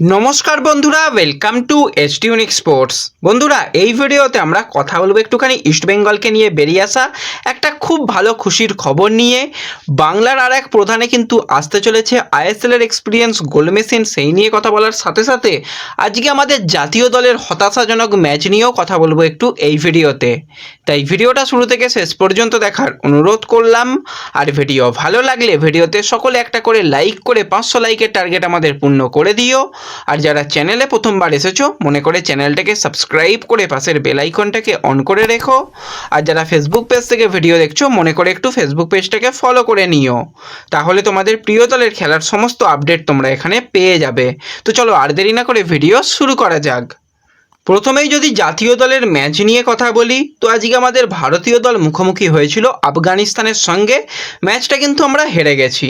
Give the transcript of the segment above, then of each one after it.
নমস্কার বন্ধুরা welcome to S unique sports বন্ধুরা, এই ভিডিওতে আমরা কথা বলব একটুখানি ইস্টবেঙ্গলকে নিয়ে বেরিয়ে আসা, একটা খুব ভালো খুশির খবর নিয়ে। বাংলার আর এক প্রধানে কিন্তু আসতে চলেছে আইএসএল এর এক্সপিরিয়েন্স গোল মেশিন সেই নিয়ে কথা বলার সাথে সাথে আজকে আমাদের জাতীয় দলের হতাশাজনক ম্যাচ নিয়েও কথা বলব একটু এই ভিডিওতে। তাই ভিডিওটা শুরু থেকে শেষ পর্যন্ত দেখার অনুরোধ করলাম। আর ভিডিও ভালো লাগলে ভিডিওতে সকলে একটা করে লাইক করে পাঁচশো লাইকের টার্গেট আমাদের পূর্ণ করে দিও। আর যারা চ্যানেলে প্রথমবার এসেছ, মনে করে চ্যানেলটাকে সাবস্ক্রাইব করে পাশের বেল আইকনটাকে অন করে রেখো। আর যারা ফেসবুক পেজ থেকে ভিডিও দেখছ, মনে করে একটু ফেসবুক পেজটাকে ফলো করে নিও। তাহলে তোমাদের প্রিয় দলের খেলার সমস্ত আপডেট তোমরা এখানে পেয়ে যাবে। তো চলো আর দেরি না করে ভিডিও শুরু করা যাক। প্রথমেই যদি জাতীয় দলের ম্যাচ নিয়ে কথা বলি, তো আজকে আমাদের ভারতীয় দল মুখোমুখি হয়েছিল আফগানিস্তানের সঙ্গে। ম্যাচটা কিন্তু আমরা হেরে গেছি।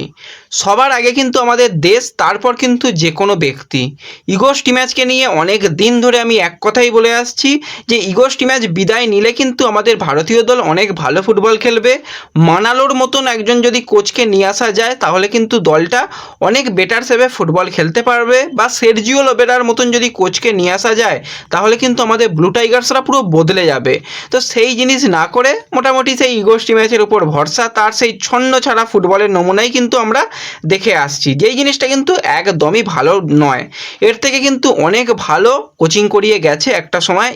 সবার আগে কিন্তু আমাদের দেশ, তারপর কিন্তু যে কোনো ব্যক্তি। ইগোস্টি ম্যাচকে নিয়ে অনেক দিন ধরে আমি এক কথাই বলে আসছি যে, ইগোস্টি ম্যাচ বিদায় নিলে কিন্তু আমাদের ভারতীয় দল অনেক ভালো ফুটবল খেলবে। মানালোর মতন একজন যদি কোচকে নিয়ে আসা যায়, তাহলে কিন্তু দলটা অনেক বেটার সেভে ফুটবল খেলতে পারবে। বা সেরজিও লোবেরার মতন যদি কোচকে নিয়ে আসা যায়, তাহলে কিন্তু আমাদের ব্লু টাইগার্সরা পুরো বদলে যাবে। তো সেই জিনিস না করে মোটামুটি সেই ইগোস্টি ম্যাচের উপর ভরসা, তার সেই ছন্ন ছাড়া ফুটবলের নমুনাই কিন্তু আমরা দেখে আসছি। যেই জিনিসটা কিন্তু একদমই ভালো নয়। এর থেকে কিন্তু অনেক ভালো কোচিং করিয়ে গেছে একটা সময়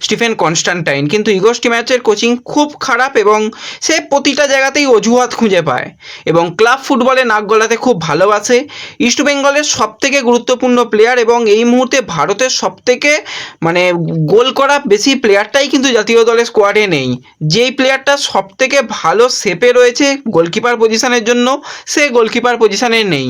স্টিফেন কনস্টান্টাইন। কিন্তু ইগোস্টি ম্যাচের কোচিং খুব খারাপ এবং সে প্রতিটা জায়গাতেই অজুহাত খুঁজে পায় এবং ক্লাব ফুটবলে নাক গলাতে খুব ভালোবাসে। ইস্ট ইস্টবেঙ্গলের সবথেকে গুরুত্বপূর্ণ প্লেয়ার এবং এই মুহূর্তে ভারতের সবথেকে মানে গোল করা বেশি প্লেয়ারটাই কিন্তু জাতীয় দলের স্কোয়াডে নেই। যেই প্লেয়ারটা সবথেকে ভালো শেপে রয়েছে গোলকিপার পজিশনের জন্য, সে গোলকিপার পজিশনে নেই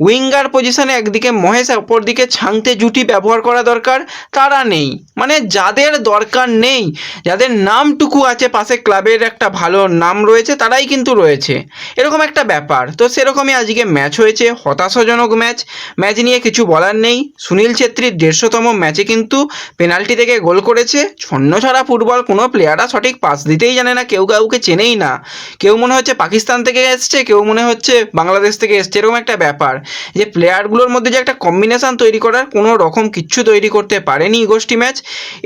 উইঙ্গার পজিশনে একদিকে মহেশ, অপরদিকে ছাংতে জুটি ব্যবহার করা দরকার, তারা নেই। মানে যাদের দরকার নেই, যাদের নামটুকু আছে, পাশে ক্লাবের একটা ভালো নাম রয়েছে, তারাই কিন্তু রয়েছে। এরকম একটা ব্যাপার। তো সেরকমই আজকে ম্যাচ হয়েছে, হতাশাজনক ম্যাচ ম্যাচ নিয়ে কিছু বলার নেই। সুনীল ছেত্রীর দেড়শোতম ম্যাচে কিন্তু পেনাল্টি থেকে গোল করেছে। ছন্ন ছাড়া ফুটবল কোনো প্লেয়াররা সঠিক পাস দিতেই জানে না, কেউ কাউকে চেনেই না। কেউ মনে হচ্ছে পাকিস্তান থেকে এসছে, কেউ মনে হচ্ছে বাংলাদেশ থেকে এসছে, এরকম একটা ব্যাপার। যে প্লেয়ারগুলোর মধ্যে যে একটা কম্বিনেশান তৈরি করার কোনো রকম কিচ্ছু তৈরি করতে পারেনি ইগোষ্টি ম্যাচ,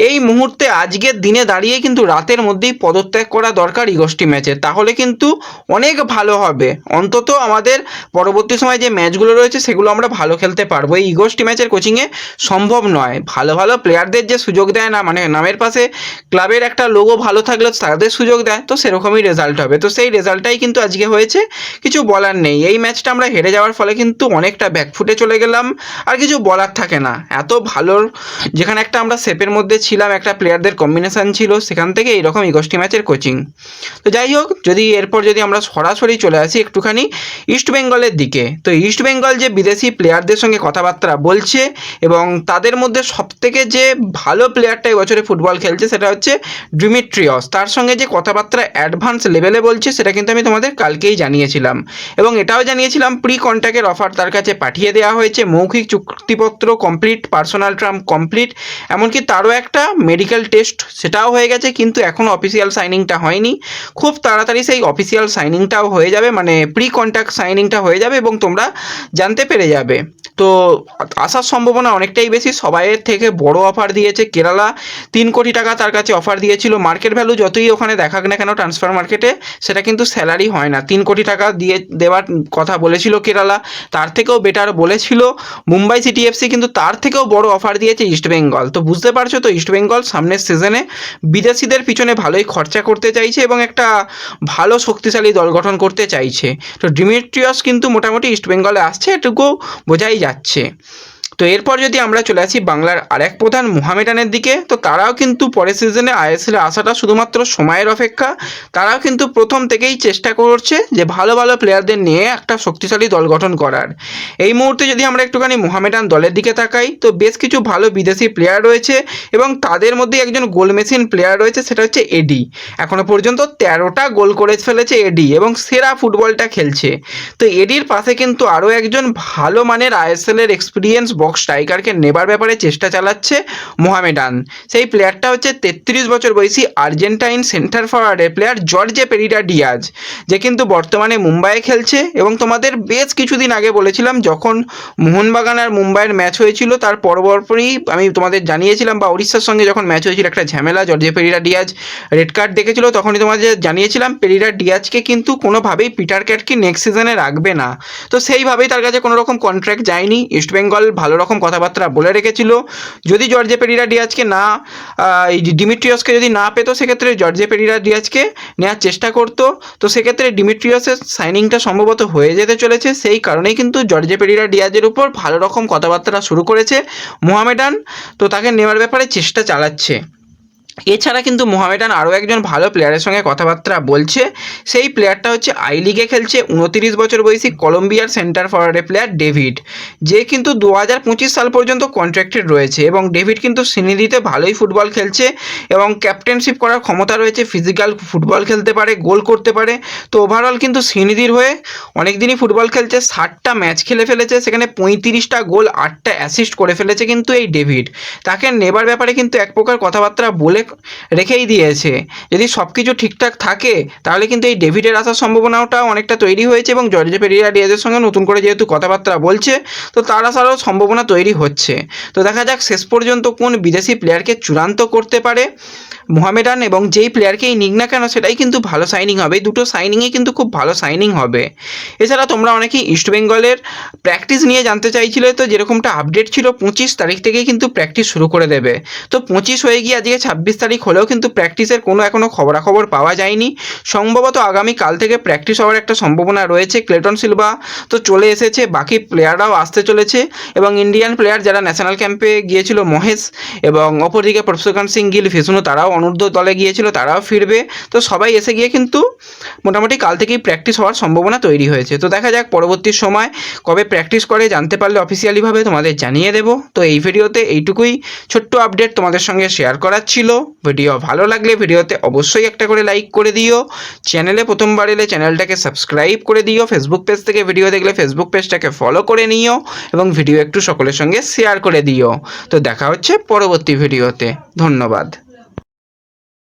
এই মুহূর্তে আজকের দিনে দাঁড়িয়ে কিন্তু রাতের মধ্যেই পদত্যাগ করা দরকার ইগোষ্টি ম্যাচে। তাহলে কিন্তু অনেক ভালো হবে। অন্তত আমাদের পরবর্তী সময় যে ম্যাচগুলো রয়েছে সেগুলো আমরা ভালো খেলতে পারব। এই ইগোষ্টি ম্যাচের কোচিংয়ে সম্ভব নয়। ভালো ভালো প্লেয়ারদের যে সুযোগ দেয় না মানে নামের পাশে ক্লাবের একটা লোগো ভালো থাকলে তাদের সুযোগ দেয়, তো সেরকমই রেজাল্ট হবে। তো সেই রেজাল্টটাই কিন্তু আজকে হয়েছে, কিছু বলার নেই। এই ম্যাচটা আমরা হেরে যাওয়ার ফলে কিন্তু অনেকটা ব্যাকফুটে চলে গেলাম। আর কিছু বলার থাকে না। এত ভালো যেখানে একটা আমরা সেপের মধ্যে ছিলাম, একটা প্লেয়ারদের কম্বিনেশান ছিল, সেখান থেকে এইরকম ইগোষ্টি ম্যাচের কোচিং তো যাই হোক, যদি এরপর যদি আমরা সরাসরি চলে আসি একটুখানি ইস্ট বেঙ্গলের দিকে, তো ইস্ট বেঙ্গল যে বিদেশি প্লেয়ারদের সঙ্গে কথাবার্তা বলছে এবং তাদের মধ্যে সবথেকে যে ভালো প্লেয়ারটা এবছরে ফুটবল খেলছে সেটা হচ্ছে ড্রিমিট্রিয়স তার সঙ্গে যে কথাবার্তা অ্যাডভান্স লেভেলে বলছে, সেটা কিন্তু আমি তোমাদের কালকেই জানিয়েছিলাম। এবং এটাও জানিয়েছিলাম প্রি কন্ট্যাক্টের অফার তার কাছে পাঠিয়ে দেওয়া হয়েছে মৌখিক চুক্তিপত্র কমপ্লিট পার্সোনাল ট্রাম কমপ্লিট এমনকি তারও একটা মেডিকেল টেস্ট সেটাও হয়ে গেছে, কিন্তু এখনও অফিসিয়াল সাইনিংটা হয়নি। খুব তাড়াতাড়ি সেই অফিসিয়াল সাইনিংটাও হয়ে যাবে মানে প্রি কন্ট্যাক্ট সাইনিংটা হয়ে যাবে এবং তোমরা জানতে পেরে যাবে। তো আসার সম্ভাবনা অনেকটাই বেশি। সবাইয়ের থেকে বড় অফার দিয়েছে কেরালা। তিন কোটি টাকা তার কাছে অফার দিয়েছিল। মার্কেট ভ্যালু যতই ওখানে দেখাক না কেন ট্রান্সফার মার্কেটে সেটা কিন্তু স্যালারি হয় না। তিন কোটি টাকা দিয়ে দেওয়ার কথা বলেছিল কেরালা। তার থেকেও বেটার বলেছিল। মুম্বাই সিটি এফসি কিন্তু তার থেকেও বড় অফার দিয়েছে ইস্ট বেঙ্গল তো বুঝতে পারছ তো ইস্ট বেঙ্গল সামনের সিজনে বিদেশিদের পিছনে ভালোই খরচা করতে চাইছে এবং একটা ভালো শক্তিশালী দল গঠন করতে চাইছে। তো ডিমিট্রিয়াস কিন্তু মোটামুটি ইস্ট বেঙ্গলে আসছে। এটুকু বোঝাই যাচ্ছে। তো এরপর যদি আমরা চলে আসি বাংলার আরেক প্রধান মোহামেডানের দিকে, তো তারাও কিন্তু পরের সিজনে আইএসএলে আসাটা শুধুমাত্র সময়ের অপেক্ষা। তারাও কিন্তু প্রথম থেকেই চেষ্টা করছে যে ভালো ভালো প্লেয়ারদের নিয়ে একটা শক্তিশালী দল গঠন করার। এই মুহূর্তে যদি আমরা একটুখানি মোহামেডান দলের দিকে তাকাই, তো বেশ কিছু ভালো বিদেশি প্লেয়ার রয়েছে এবং তাদের মধ্যে একজন গোল মেশিন প্লেয়ার রয়েছে, সেটা হচ্ছে এডি এখনও পর্যন্ত তেরোটা গোল করে ফেলেছে এডি এবং সেরা ফুটবলটা খেলছে। তো এডির পাশে কিন্তু আরও একজন ভালো মানের আইএসএল এর এক্সপিরিয়েন্স বক্স স্ট্রাইকারকে নেবার ব্যাপারে চেষ্টা চালাচ্ছে মোহামেডান। সেই প্লেয়ারটা হচ্ছে তেত্রিশ বছর বয়সী আর্জেন্টাইন সেন্টার ফরওয়ার্ডের প্লেয়ার জর্জে পেরিডা ডিয়াজ, যে কিন্তু বর্তমানে মুম্বাইয়ে খেলছে এবং তোমাদের বেশ কিছুদিন আগে বলেছিলাম যখন মোহনবাগান আর মুম্বাইয়ের ম্যাচ হয়েছিল, তার পরপরই আমি তোমাদের জানিয়েছিলাম বা উড়িষ্যার সঙ্গে যখন ম্যাচ হয়েছিল একটা ঝামেলা, Jorge Pereyra Diaz red card দেখেছিল, তখনই তোমাদের জানিয়েছিলাম পেরিরা ডিয়াজকে কিন্তু কোনোভাবেই পিটার ক্যাটকে নেক্সট সিজনে রাখবে না। তো সেইভাবেই তার কাছে কোনো রকম কন্ট্রাক্ট যায়নি ইস্টবেঙ্গল ভালো রকম কথাবার্তা বলে রেখেছিল। যদি জর্জে পেরিরা ডিয়াজকে না এই ডিমিট্রিয়াসকে যদি না পেতো, সেক্ষেত্রে জর্জে পেরিরা ডিয়াজকে নেওয়ার চেষ্টা করতো। তো সেক্ষেত্রে ডিমিট্রিয়াসের সাইনিংটা সম্ভবত হয়ে যেতে চলেছে। সেই কারণেই কিন্তু জর্জে পেরিরা ডিয়াজের উপর ভালো রকম কথাবার্তা শুরু করেছে মোহামেডান। তো তাকে নেওয়ার ব্যাপারে চেষ্টা চালাচ্ছে। এছাড়া কিন্তু মোহামেডান আরও একজন ভালো প্লেয়ারের সঙ্গে কথাবার্তা বলছে। সেই প্লেয়ারটা হচ্ছে আই লিগে খেলছে উনতিরিশ বছর বয়সী কলম্বিয়ার সেন্টার ফরওয়ার্ডের প্লেয়ার ডেভিড যে কিন্তু দু হাজার পঁচিশ সাল পর্যন্ত কন্ট্রাক্টেড রয়েছে এবং ডেভিড কিন্তু সিনিদিতে ভালোই ফুটবল খেলছে এবং ক্যাপ্টেনশিপ করার ক্ষমতা রয়েছে ফিজিক্যাল ফুটবল খেলতে পারে গোল করতে পারে। তো ওভারঅল কিন্তু সিনিদির হয়ে অনেক দিনই ফুটবল খেলছে, ষাটটা ম্যাচ খেলে ফেলেছে, সেখানে পঁয়ত্রিশটা গোল আটটা অ্যাসিস্ট করে ফেলেছে কিন্তু এই ডেভিড তাকে নেবার ব্যাপারে কিন্তু এক প্রকার কথাবার্তা বলে রেখেই দিয়েছে। যদি সব কিছু ঠিকঠাক থাকে, তাহলে কিন্তু এই ডেভিডের আসার সম্ভাবনাটাও অনেকটা তৈরি হয়েছে এবং জর্জে পেরিয়া ডিয়াজের সঙ্গে নতুন করে যেহেতু কথাবার্তা বলছে, তো তার আসারও সম্ভাবনা তৈরি হচ্ছে। তো দেখা যাক শেষ পর্যন্ত কোন বিদেশি প্লেয়ারকে চূড়ান্ত করতে পারে। মোহামেডান এবং যেই প্লেয়ারকেই নিক না কেন, সেটাই কিন্তু ভালো সাইনিং হবে। দুটো সাইনিংয়ে কিন্তু খুব ভালো সাইনিং হবে। এছাড়া তোমরা অনেকেই ইস্টবেঙ্গলের প্র্যাকটিস নিয়ে জানতে চাইছিলে, তো যেরকমটা আপডেট ছিল, পঁচিশ তারিখ থেকেই কিন্তু প্র্যাকটিস শুরু করে দেবে। তো পঁচিশ হয়ে গিয়ে আজকে ছাব্বিশ তারিখ হলেও কিন্তু প্র্যাকটিসের কোনো এখনও খবরাখবর পাওয়া যায়নি। সম্ভবত আগামী কাল থেকে প্র্যাকটিস হওয়ার একটা সম্ভাবনা রয়েছে। ক্লেটন সিলভা তো চলে এসেছে, বাকি প্লেয়াররাও আসতে চলেছে এবং ইন্ডিয়ান প্লেয়ার যারা ন্যাশনাল ক্যাম্পে গিয়েছিল, মহেশ এবং অপরদিকে প্রফসকান সিং গিল ফিসুনো তারাও অনূর্ধ্ব দলে গিয়েছিল, তারাও ফিরবে। তো সবাই এসে গিয়ে কিন্তু মোটামুটি কাল থেকেই প্র্যাকটিস হওয়ার সম্ভাবনা তৈরি হয়েছে। তো দেখা যাক পরবর্তী সময় কবে প্র্যাকটিস করে, জানতে পারলে অফিসিয়ালিভাবে তোমাদের জানিয়ে দেবো। তো এই ভিডিওতে এইটুকুই। ছোট্ট আপডেট তোমাদের সঙ্গে শেয়ার করার ছিল। ভিডিও ভালো লাগলে ভিডিওতে অবশ্যই একটা করে লাইক করে দিও। চ্যানেলে প্রথমবার এলে চ্যানেলটাকে সাবস্ক্রাইব করে দিও। ফেসবুক পেজ থেকে ভিডিও দেখলে ফেসবুক পেজটাকে ফলো করে নিও এবং ভিডিও একটু সকলের সঙ্গে শেয়ার করে দিও। তো দেখা হচ্ছে পরবর্তী ভিডিওতে ধন্যবাদ।